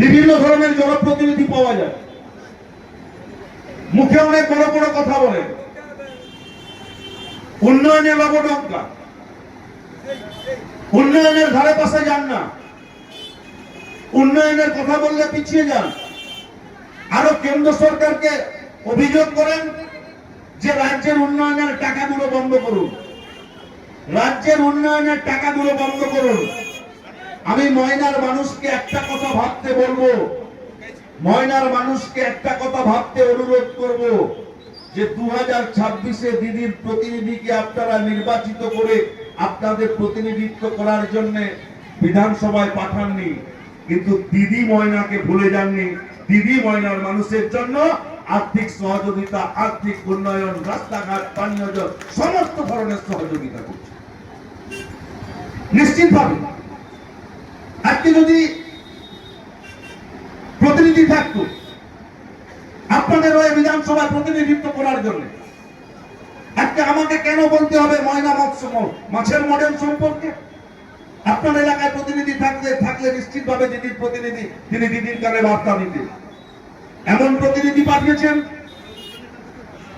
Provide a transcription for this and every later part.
বিভিন্ন ধরনের জনপ্রতিনিধি পাওয়া যায়। মুখে অনেক বড় বড় কথা বলেন উন্নয়নের লবডঙ্কা উন্নয়নের ধারে পাশে যান না। উন্নয়নের কথা বললে পিছিয়ে যান। আরও কেন্দ্র সরকারকে অভিযোগ করেন যে রাজ্যের উন্নয়নের টাকাগুলো বন্ধ করুন। রাজ্যের উন্নয়নের টাকাগুলো বন্ধ করুন। আমি ময়নার মানুষকে একটা কথা ভাবতে বলব। ময়নার মানুষকে একটা কথা ভাবতে অনুরোধ করব যে দু হাজার ছাব্বিশে দিদির প্রতিনিধিকে আপনারা নির্বাচিত করে আপনাদের প্রতিনিধিত্ব করার জন্য বিধানসভায় পাঠাননি। কিন্তু দিদি ময়নাকে ভুলে যাননি। দিদি ময়নার মানুষের জন্য আর্থিক সহযোগিতা, আর্থিক উন্নয়ন, রাস্তাঘাট, পানীয় জল, সমস্ত ধরনের সহযোগিতা করছে। নিশ্চিতভাবে আজকে যদি প্রতিনিধি থাকতো, আপনাদের ওই বিধানসভায় প্রতিনিধিত্ব করার জন্য, আজকে আমাকে কেন বলতে হবে ময়না মৎস্য মাছের মডেল সম্পর্কে? আপনার এলাকায় প্রতিনিধি থাকলে থাকলে নিশ্চিতভাবে দিদির প্রতিনিধি, তিনি দিদির কানে বার্তা নিতে এমন প্রতিনিধি পাঠিয়েছেন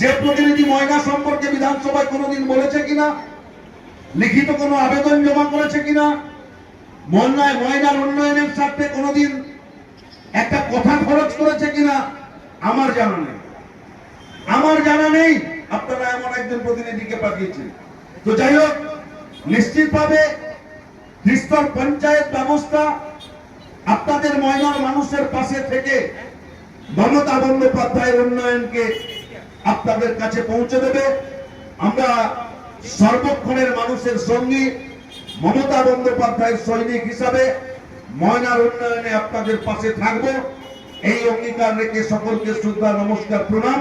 যে প্রতিনিধি ময়না সম্পর্কে বিধানসভায় কোনোদিন বলেছে কিনা, লিখিত কোনো আবেদন জমা করেছে কিনা ময়নায় ময়নার উন্নয়নের স্বার্থে কোনোদিন একটা কথা খরচ করেছে কিনা আমার জানা নেই। আমার জানা নেই, আপনারা এমন একজন প্রতিনিধিকে পাঠিয়েছেন। তো যাই হোক, নিশ্চিতভাবে ত্রিস্তর পঞ্চায়েত ব্যবস্থা আপনাদের ময়নার মানুষের পাশে থেকে মমতা বন্দ্যোপাধ্যায়ের উন্নয়নকে আপনাদের কাছে পৌঁছে দেবে। আমরা সর্বক্ষণের মানুষের সঙ্গী মমতা বন্দ্যোপাধ্যায়ের সৈনিক হিসাবে ময়নার উন্নয়নে আপনাদের পাশে থাকব। এই অঙ্গীকার রেখে সকলকে শ্রদ্ধা, নমস্কার, প্রণাম।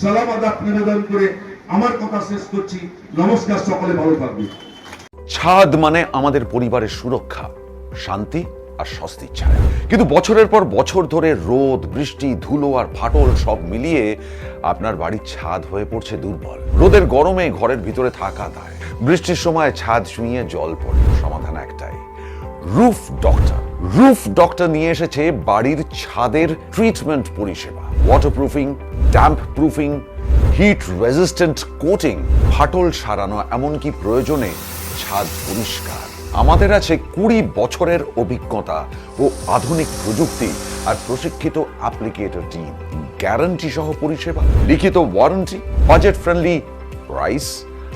সালাম, আদাব, নিবেদন করে আমার কথা শেষ করছি। নমস্কার, সকলে ভালো থাকবে ছাদ মানে আমাদের পরিবারের সুরক্ষা, শান্তি আর স্বস্তির ছায়া। কিন্তু বছরের পর বছর ধরে রোদ, বৃষ্টি, ধুলো আর ফাটল সব মিলিয়ে আপনার বাড়ির ছাদ হয়ে পড়ছে দুর্বল। রোদের গরমে ঘরের ভিতরে থাকা দায়। বৃষ্টির সময় ছাদ ছুঁয়ে জল পড়ে। সমাধান একটাই, রুফ ডক্টর। রুফ ডক্টর নিয়ে এসেছে বাড়ির ছাদের ট্রিটমেন্ট পরিষেবা। Waterproofing damp proofing heat resistant coating ফাটল সারানো, এমনকি প্রয়োজনে ছাদ পরিষ্কার। আমাদের আছে কুড়ি বছরের অভিজ্ঞতা ও আধুনিক প্রযুক্তি আর প্রশিক্ষিত অ্যাপ্লিকেটর টিম গ্যারান্টি সহ পরিষেবা। লিখিত ওয়ারেন্টি বাজেট ফ্রেন্ডলি প্রাইস